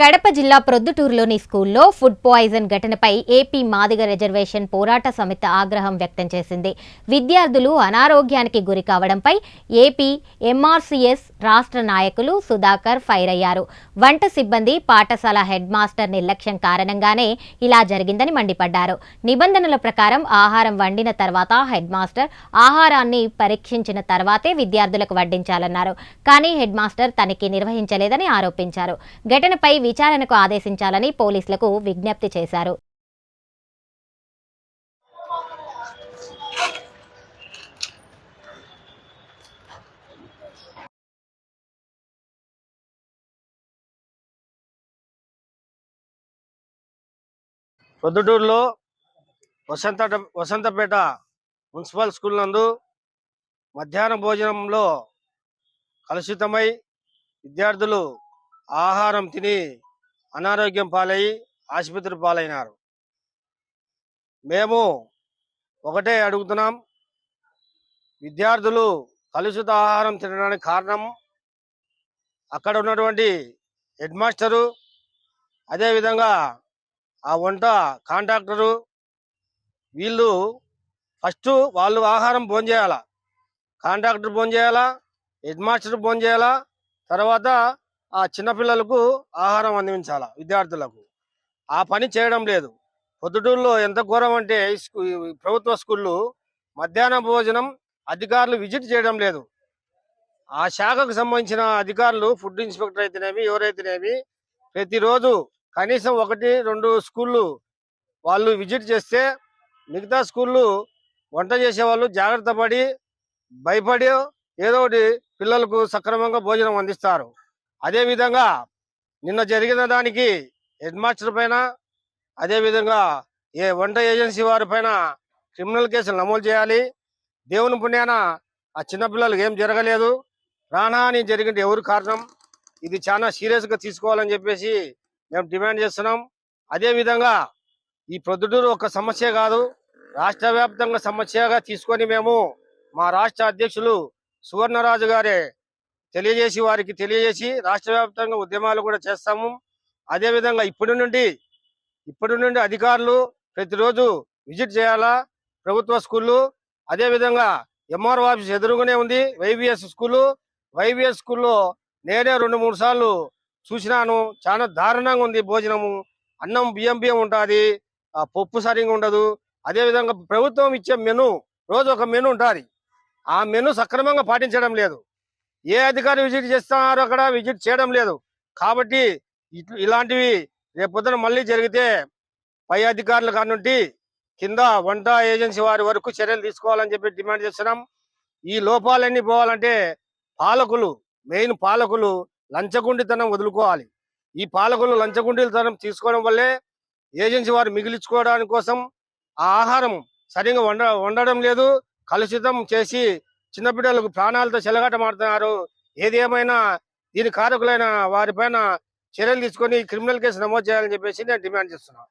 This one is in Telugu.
కడప జిల్లా ప్రొద్దుటూరులోని స్కూల్లో ఫుడ్ పాయిజన్ ఘటనపై ఏపీ మాదిగ రిజర్వేషన్ పోరాట సమితి ఆగ్రహం వ్యక్తం చేసింది. విద్యార్థులు అనారోగ్యానికి గురి కావడంపై ఏపీ ఎంఆర్సీఎస్ రాష్ట్ర నాయకులు సుధాకర్ ఫైర్ అయ్యారు. వంట సిబ్బంది పాఠశాల హెడ్ మాస్టర్ నిర్లక్ష్యం కారణంగానే ఇలా జరిగిందని మండిపడ్డారు. నిబంధనల ప్రకారం ఆహారం వండిన తర్వాత హెడ్ మాస్టర్ ఆహారాన్ని పరీక్షించిన తర్వాతే విద్యార్థులకు వడ్డించాలన్నారు. కానీ హెడ్ మాస్టర్ తనిఖీ నిర్వహించలేదని ఆరోపించారు. ఘటనపై విచారణకు ఆదేశించాలని పోలీసులకు విజ్ఞప్తి చేశారు. పొద్దుటూరులో వసంత వసంతపేట మున్సిపల్ స్కూల్ నందు మధ్యాహ్న భోజనంలో కలుషితమై విద్యార్థులు ఆహారం తిని అనారోగ్యం పాలై ఆసుపత్రి పాలైనారు. మేము ఒకటే అడుగుతున్నాం. విద్యార్థులు కలుషిత ఆహారం తినడానికి కారణం అక్కడ ఉన్నటువంటి హెడ్ మాస్టరు అదేవిధంగా ఆ వంట కాంట్రాక్టరు వీళ్ళు ఫస్ట్ వాళ్ళు ఆహారం భోంచేయాల కాంట్రాక్టర్ భోంచేయాలా హెడ్ మాస్టర్ భోంచేయాలా తర్వాత ఆ చిన్నపిల్లలకు ఆహారం అందించాలా విద్యార్థులకు? ఆ పని చేయడం లేదు. పొద్దుటూరులో ఎంత ఘోరం అంటే ప్రభుత్వ స్కూళ్ళు మధ్యాహ్న భోజనం అధికారులు విజిట్ చేయడం లేదు. ఆ శాఖకు సంబంధించిన అధికారులు ఫుడ్ ఇన్స్పెక్టర్ అయితేనేమి ఎవరైతేనేమి ప్రతిరోజు కనీసం ఒకటి రెండు స్కూళ్ళు వాళ్ళు విజిట్ చేస్తే మిగతా స్కూళ్ళు వంట చేసే వాళ్ళు జాగ్రత్త పడి భయపడి ఏదో ఒకటి పిల్లలకు సక్రమంగా భోజనం అందిస్తారు. అదేవిధంగా నిన్న జరిగిన దానికి హెడ్ మాస్టర్ పైన అదేవిధంగా ఏ వంట ఏజెన్సీ వారి పైన క్రిమినల్ కేసులు నమోదు చేయాలి. దేవుని పుణ్యాన ఆ చిన్నపిల్లలకు ఏం జరగలేదు. ప్రాణహాని జరిగింది ఎవరు కారణం? ఇది చాలా సీరియస్గా తీసుకోవాలని చెప్పేసి మేము డిమాండ్ చేస్తున్నాం. అదే విధంగా ఈ ప్రొద్దుటూరు ఒక సమస్య కాదు రాష్ట్ర వ్యాప్తంగా సమస్యగా తీసుకొని మేము మా రాష్ట్ర అధ్యక్షులు సువర్ణరాజు గారే తెలియజేసి వారికి తెలియజేసి రాష్ట్ర వ్యాప్తంగా ఉద్యమాలు కూడా చేస్తాము. అదే విధంగా ఇప్పటి నుండి ఇప్పటి నుండి అధికారులు ప్రతిరోజు విజిట్ చేయాలా? ప్రభుత్వ స్కూళ్ళు అదే విధంగా ఎంఆర్ఓ ఆఫీస్ ఎదురుగానే ఉంది వైవిఎస్ స్కూలు. వైవిఎస్ స్కూల్లో నేనే రెండు మూడు సార్లు చూసినాను. చాలా దారుణంగా ఉంది భోజనము. అన్నం బియ్యం బియ్యం ఉంటుంది. ఆ పప్పు సరిగా ఉండదు. అదే విధంగా ప్రభుత్వం ఇచ్చే మెను రోజు ఒక మెను ఉంటుంది. ఆ మెను సక్రమంగా పాటించడం లేదు. ఏ అధికారి విజిట్ చేస్తున్నారు అక్కడ విజిట్ చేయడం లేదు. కాబట్టి ఇలాంటివి రేపొద్దున మళ్ళీ జరిగితే పై అధికారుల కానుండి కింద వంట ఏజెన్సీ వారి వరకు చర్యలు తీసుకోవాలని చెప్పి డిమాండ్ చేస్తున్నాం. ఈ లోపాలన్నీ పోవాలంటే పాలకులు మెయిన్ పాలకులు లంచగుండితనం వదులుకోవాలి. ఈ పాలకులు లంచగుండితనం తీసుకోవడం వల్లే ఏజెన్సీ వారు మిగిలించుకోవడానికి కోసం ఆ ఆహారం సరిగా వండ వండడం లేదు. కలుషితం చేసి చిన్నపిల్లలకు ప్రాణాలతో చెలగాటమాడుతున్నారు. ఏదేమైనా దీని కారకులైన వారిపైన చర్యలు తీసుకొని క్రిమినల్ కేసు నమోదు చేయాలని చెప్పేసి నేను డిమాండ్ చేస్తున్నాను.